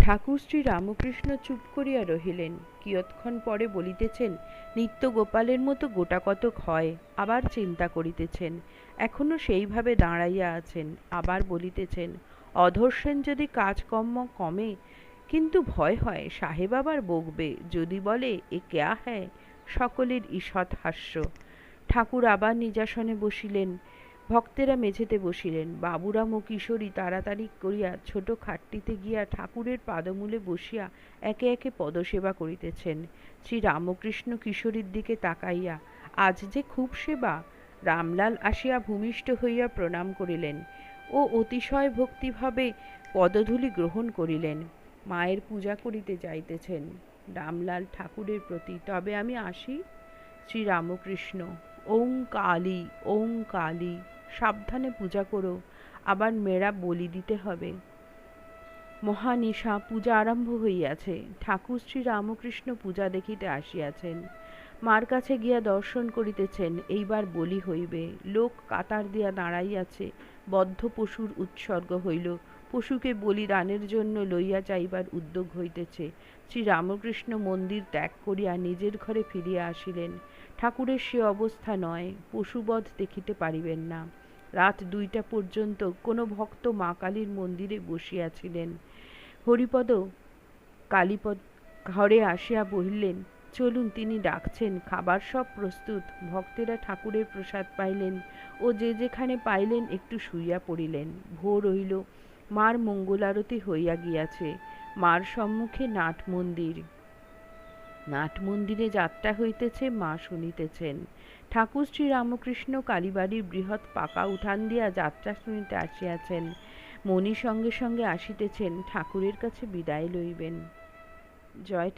ঠাকুর শ্রী রামকৃষ্ণ চুপ করিয়া রহিলেন। কিয়ৎক্ষণ পরে বলিতেছেন, নিত্য গোপালের মতো গোটা কতক হয়? আবার চিন্তা করিতেছেন। এখনও সেইভাবে দাঁড়াইয়া আছেন। আবার বলিতেছেন, অধর্ষেন যদি কাজকর্ম কমে, কিন্তু ভয় হয়, সাহেব আবার বকবে। যদি বলে, এ কেয়া হ্যায়? সকলের ঈষৎ হাস্য। ঠাকুর আবার নিজাসনে বসিলেন। ভক্তেরা মেঝেতে বসিলেন। বাবুরাম ও কিশোরী তাড়াতাড়ি করিয়া ছোট খাটটিতে গিয়া ঠাকুরের পাদমূলে বসিয়া একে একে পদসেবা করিতেছেন। শ্রী রামকৃষ্ণ কিশোরীর দিকে তাকাইয়া, আজ যে খুব সেবা! রামলাল আসিয়া ভূমিষ্ঠ হইয়া প্রণাম করিলেন ও অতিশয় ভক্তিভাবে পদধূলি গ্রহণ করিলেন। মায়ের পূজা করিতে যাইতেছেন। রামলাল ঠাকুরের প্রতি, তবে আমি আসি? শ্রীরামকৃষ্ণ, ওং কালী ওং কালী। সাবধানে পূজা করো, আবার মেয়েরা বলি দিতে হবে। মহানিশা পূজা আরম্ভ হইয়াছে। ঠাকুর শ্রী রামকৃষ্ণ পূজা দেখিতে আসিয়াছেন। মার কাছে গিয়া দর্শন করিতেছেন, এইবার বলি হইবে, লোক কাতার দিয়া দাঁড়াইয়াছে, বদ্ধ পশুর উৎসর্গ হইল। পশুকে বলিদানের জন্য লইয়া যাইবার উদ্যোগ হইতেছে। শ্রী রামকৃষ্ণ মন্দির ত্যাগ করিয়া নিজের ঘরে ফিরিয়া আসিলেন। ঠাকুরের সে অবস্থা নয়, পশুবধ দেখিতে পারিবেন না। রাত দুইটা পর্যন্ত কোনো ভক্ত মা কালীর মন্দিরে বসিয়াছিলেন। হরিপদ, কালীপদ ঘরে আসিয়া বহিলেন চলুন, তিনি ডাকছেন, খাবার সব প্রস্তুত। ভক্তেরা ঠাকুরের প্রসাদ পাইলেন ও যে যেখানে পাইলেন একটু শুইয়া পড়িলেন। ভোর হইল মার মঙ্গলারতি হইয়া গিয়াছে, মার সম্মুখে নাট মন্দির। নাট মন্দিরে যাত্রা হইতেছে, মা শুনিতেছেন। ঠাকুর শ্রী রামকৃষ্ণ কালীবাড়ির বৃহৎ পাকা উঠান দিয়া যাত্রা শুনিতে আসিয়াছেন। মণি সঙ্গে সঙ্গে আসিতেছেন, ঠাকুরের কাছে বিদায় লইবেন। জয় ঠাকুর